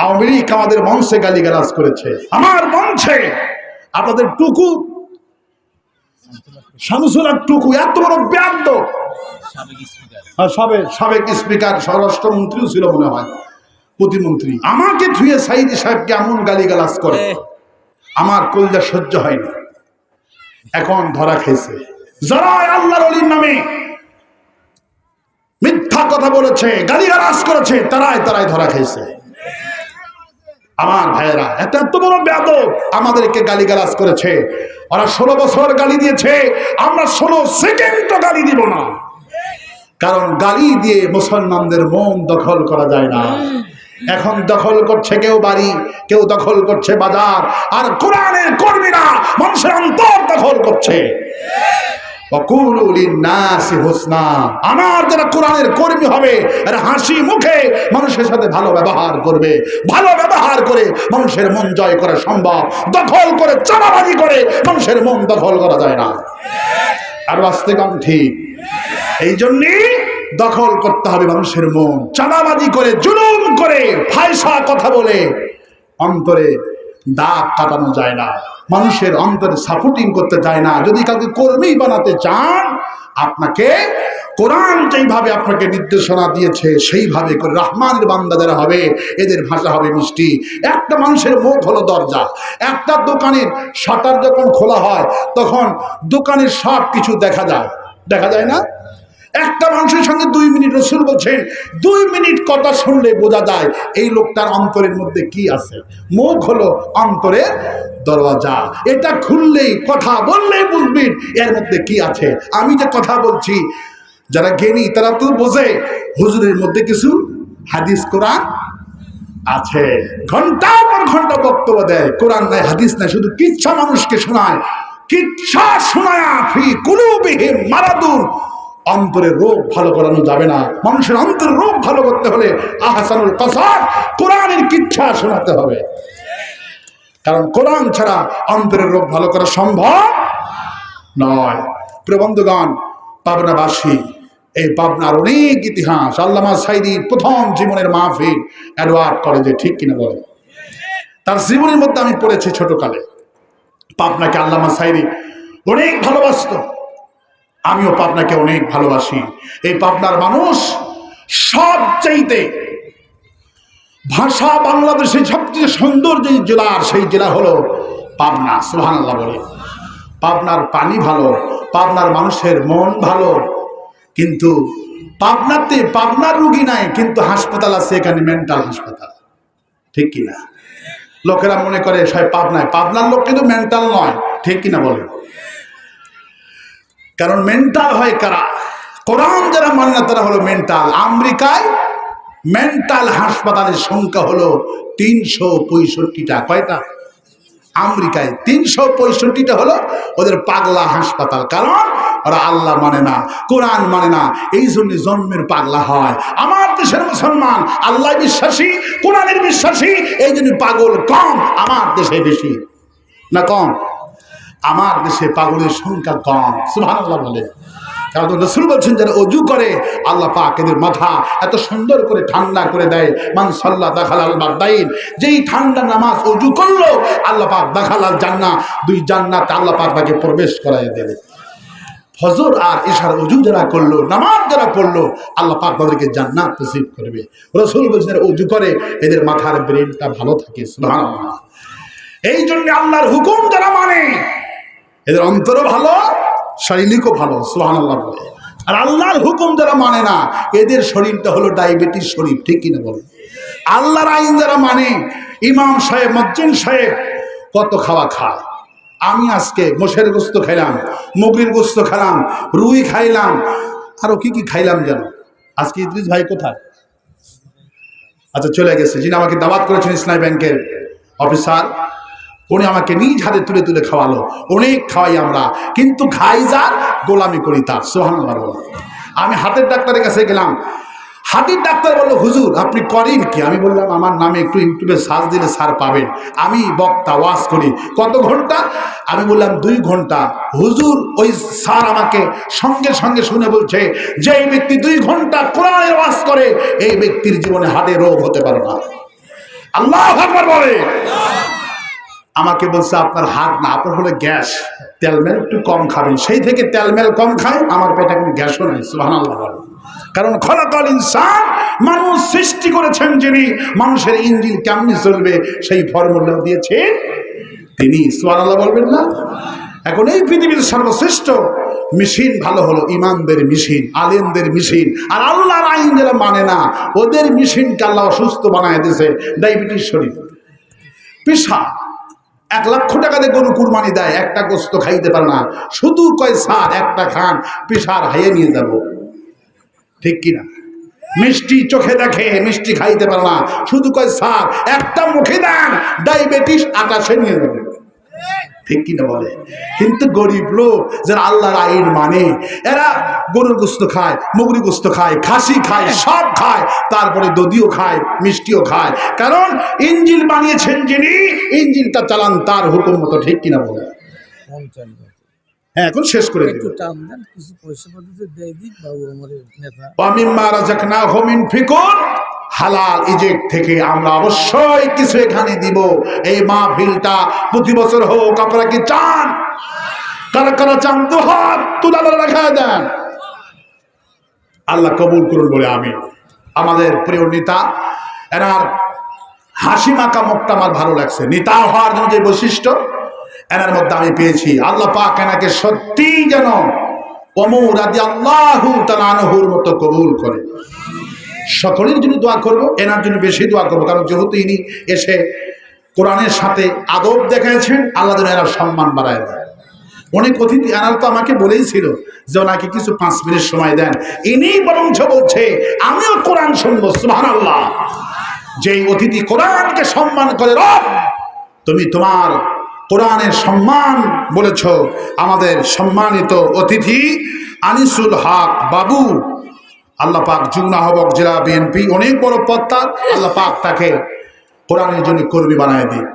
আওয়ামী লীগ আমাদের মঞ্চে গালিগালাজ করেছে। আমার মঞ্চে আপনাদের টুকু শামসুলার টুকু এত বড় ব্যান্ড। সাবেক সাবেক স্পিকার স্বরাষ্ট্রমন্ত্রীও ছিল মনে হয় প্রতিমন্ত্রী। আমাকে ধুয়ে সাইদি সাহেবকে এমন গালিগালাজ করে আমার কলজা সহ্য হয়নি। এখন ধরা খেয়েছে। যারাই আল্লাহর অলির নামে মিথ্যা কথা বলেছে গালিগালাজ করেছে তারাই তারাই ধরা খেয়েছে। আমার ভাইয়েরা, এত এত বড় ব্যাদব আমাদেরকে গালিগালাজ করেছে। ওরা ষোলো বছর গালি দিয়েছে, আমরা ষোলো সেকেন্ডও গালি দিব না। কারণ গালি দিয়ে মুসলমানদের মন দখল করা যায় না। এখন দখল করছে কেউ বাড়ি, কেউ দখল করছে বাজার, আর কোরআনের কর্মীরা মানুষের অন্তর দখল করছে। আমার যারা কোরআনের কর্মী হবে হাসি মুখে মানুষের সাথে ভালো ব্যবহার করবে। ভালো ব্যবহার করে মানুষের মন জয় করা সম্ভব। দখল করে চারাবাজি করে মানুষের মন দখল করা যায় না। আর বাস্তবে কম ঠিক। এই জন্যই দখল করতে হবে মানুষের মন। চাঁদাবাজি করে, জুলুম করে ফায়সা কথা বলে। অন্তরে দাগ কাটানো যায় না। মানুষের অন্তরে সাপোর্টিং করতে যায় না। যদি কাউকে কর্মী বানাতে চান, আপনাকে কোরআন যেইভাবে আপনাকে নির্দেশনা দিয়েছে, সেইভাবে করে রহমানের বান্দা যারা হবে, এদের ভাষা হবে মিষ্টি। একটা মানুষের মুখ হলো দরজা। একটা দোকানের শাটার যখন খোলা হয়, তখন দোকানের সব কিছু দেখা যায়। দেখা যায় না? একটা মানুষের সঙ্গে দুই মিনিট রসুল বলছেন, দুই মিনিট কথা শুনলে বোঝা যায় এই লোকটার অন্তরের মধ্যে কি আছে। মুখ হলো অন্তরের দরওয়াজা। এটা খুললেই, কথা বললেই বুঝবেন এর মধ্যে কি আছে। আমি যে কথা বলছি, যারা জ্ঞানী, তারা তো বোঝে, হুজুরের মধ্যে কিছু হাদিস, কোরআন আছে। ঘণ্টা পর ঘণ্টা বক্তব্য দেয়, কোরআন নাই, হাদিস নাই, শুধু কিচ্ছা মানুষকে শোনায়। কিচ্ছা শোনায় ফি কুলুবিহিম মারাদুন। অন্তরের রোগ ভালো করানো যাবে না। মানুষের অন্তরের রোগ ভালো করতে হলে আহসানুল কসাদ কোরআনের কিচ্ছা শোনাতে হবে। কারণ কোরআন ছাড়া অন্তরের রোগ ভালো করা সম্ভব নয়। প্রবন্ধগণ পাবনাবাসী, এই পাবনার অনেক ইতিহাস আল্লামা সাইদির প্রথম জীবনের মাহফিল অ্যাডওয়ার্ড কলেজে, ঠিক কিনা বলে তার জীবনের মধ্যে আমি পড়েছি ছোটকালে। পাবনাকে আল্লামা সাইদি অনেক ভালোবাসতো। আমিও পাবনাকে অনেক ভালোবাসি। এই পাবনার মানুষ সব চাইতে ভাষা বাংলাদেশের সবচেয়ে সুন্দর যে জেলা, সেই জেলা হলো পাবনা সুহান আল্লাহ বলে। পাবনার পানি ভালো, পাবনার মানুষের মন ভালো। কিন্তু পাবনাতে পাবনার রুগী নাই, কিন্তু হাসপাতাল আছে, এখানে মেন্টাল হাসপাতাল। ঠিক কিনা লোকেরা মনে করে সবাই পাবনায়, পাবনার লোক কিন্তু মেন্টাল নয়, ঠিক কিনা বলে? কারণ মেন্টাল হয় কারা? কোরআন যারা মানে না, তারা হলো মেন্টাল আমেরিকায় মেন্টাল হাসপাতালের সংখ্যা হলো তিনশো পঁয়ষট্টিটা। কয়টা? আমেরিকায় তিনশো পঁয়ষট্টিটা হলো ওদের পাগলা হাসপাতাল। কারণ ওরা আল্লাহ মানে না, কোরআন মানে না, এই জন্য জন্মের পাগলা হয়। আমার দেশের মুসলমান, আল্লাহ বিশ্বাসী, কোরআনের বিশ্বাসী, এই জন্য পাগল কম, আমার দেশে বেশি। না কম? আমার দেশে পাগলের সংখ্যা কম। সুভান আল্লাহ বলে। কারণ রসুল বলছেন, যারা অজু করে, আল্লাহ পাক এদের মাথা এত সুন্দর করে ঠান্ডা করে দেয়। মান সাল্লাহ দাখালাল বারদাইন যেই ঠান্ডা নামাজ অজু করল, আল্লাহ পাক দাখালাল জান্না দুই জান্নাত আল্লাহ পাক তাকে প্রবেশ করাই দেবে। ফজর আর ইশার অজু যারা করল, নামাজ যারা পড়ল, আল্লাহ পাক তাদেরকে জান্নাত নসিব করবে। রসুল বলছেন অজু করে, এদের মাথার ব্রেনটা ভালো থাকে। সুবহানাল্লাহ। এই জন্য আল্লাহর হুকুম যারা মানে এদের অন্তরও ভালো, শারীরিকও ভালো সোহান আল্লাহ বলে। আর আল্লাহর হুকুম যারা মানে না, এদের শরীরটা হলো ডায়াবেটিস শরীর, ঠিক কিনা বলে? আল্লাহর আইন যারা মানে ইমাম সাহেব, মজ্জিন সাহেব, কত খাওয়া খায়। আমি আজকে মোষের গোস্ত খাইলাম, মুগরির গোস্ত খেলাম রুই খাইলাম আরও কি কি খাইলাম যেন? আজকে ইদ্রিস ভাই কোথায়? আচ্ছা চলে গেছে। যিনি আমাকে দাওয়াত করেছেন ইসলামী ব্যাংকের অফিসার উনি আমাকে নিজ হাতে তুলে তুলে খাওয়ালো। অনেক খাওয়াই আমরা। কিন্তু খাই যার গোলামি করি তার। সোহান আমি হাতের ডাক্তারের কাছে গেলাম। হাতির ডাক্তার বলল, হুজুর, আপনি করেন কি? আমি বললাম, আমার নামে একটু ইউটিউবে সার্চ দিলে স্যার পাবেন। আমি বক্তা, ওয়াজ করি। কত ঘণ্টা? আমি বললাম, দুই ঘণ্টা। হুজুর, ওই স্যার আমাকে সঙ্গে সঙ্গে শুনে বলছে, যে এই ব্যক্তি দুই ঘণ্টা কোরআনের ওয়াজ করে, এই ব্যক্তির জীবনে হাটে রোগ হতে পারে না। আল্লাহ বলে আমাকে বলছে, আপনার হাত না, আপনার হলো গ্যাস। তেলমেল একটু কম খাবেন। সেই থেকে তেলমেল কম খায়, আমার পেটে কোনো গ্যাসও নেই সুহান আল্লাহ কারণ খলাকাল ইনসান, মানুষ সৃষ্টি করেছেন যিনি, মানুষের ইঞ্জিন কেমনি চলবে, সেই ফর্মুলা দিয়েছে তিনি সুহান আল্লাহ বলবেন না? এখন এই পৃথিবীর সর্বশ্রেষ্ঠ মেশিন ভালো হলো, ইমানদের মেশিন, আলেমদের মেশিন। আর আল্লাহর আইন যারা মানে না, ওদের মেশিনকে আল্লাহ অসুস্থ বানায় দিয়েছে, ডায়াবেটিস শরীর। পেশা এক লক্ষ টাকা দিয়ে গরু কুরবানি দেয়, একটা গোস্ত খাইতে পারে না। শুধু কয় সার একটা খান, পেশার হাইয়ে নিয়ে যাব। ঠিক কিনা মিষ্টি চোখে দেখে, মিষ্টি খাইতে পারে না। শুধু কয় সার একটা মুখে দেন, ডায়াবেটিস আকাশে নিয়ে যাবে। ঠিক কিনা বলে। কিন্তু গরিব লোক যারা আল্লাহর আইন মানে এরা গরুর গোস্ত খায় মুগরি গোস্ত খায় খাসি খায় সব খায় তারপরে দদিও খায় মিষ্টিও খায়। কারণ ইঞ্জিন বানিয়েছেন যিনি ইঞ্জিনটা চালান তার হুকুম মতো ঠিক কিনা বলে। বছর হ্যাঁ এখন শেষ করে দেব দেন কিছু পয়সা পাতিতে দেয় হালাল ইজেক্ট থেকে আমরা অবশ্যই কিছু এখানে দিব। এই মা মাহফিলটা প্রতি বছর হোক, আপনারা কি চান? কারা কারা চান? তো হাত তুলালে রাখা দেন। আল্লাহ কবুল করুন বলে আমি আমাদের প্রিয় নেতা, এনার হাসি মাখা মুখটা আমার ভালো লাগছে। নেতা হওয়ার জন্য যে বৈশিষ্ট্য, এনার মধ্যে আমি পেয়েছি। আল্লাহ পাক এনাকে সত্যি যেন অমর আদি আল্লাহু তালানহুর মতো কবুল করে। সকলের জন্য দোয়া করব, এনার জন্য বেশি দোয়া করব। কারণ যেহেতু ইনি এসে কোরআনের সাথে আদব দেখাচ্ছেন আল্লাহ যেন এনার সম্মান বাড়ায় অনেক অতিথি এনার তো আমাকে বলেই ছিল যে ওনাকে কিছু পাঁচ মিনিট সময় দেন। ইনি বরঞ্চ বলছে, আমিও কোরআন শুনব সুহান আল্লাহ যেই অতিথি কোরআনকে সম্মান করে, রব, তুমি তোমার কোরআনের সম্মান বলেছ। আমাদের সম্মানিত অতিথি আনিসুল হক বাবু আল্লাহ পাক যুগ্না হবক জেলা বিএনপি, অনেক বড় পদ তার আল্লাহ পাক তাকে কোরআনের জন্য কর্মী বানায় দিক।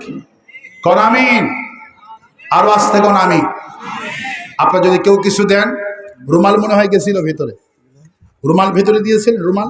কনামিন আরও আসতে কনামি আপনার যদি কেউ কিছু দেন, রুমাল মনে হয় গেছিল ভিতরে। রুমাল ভিতরে দিয়েছেন রুমাল।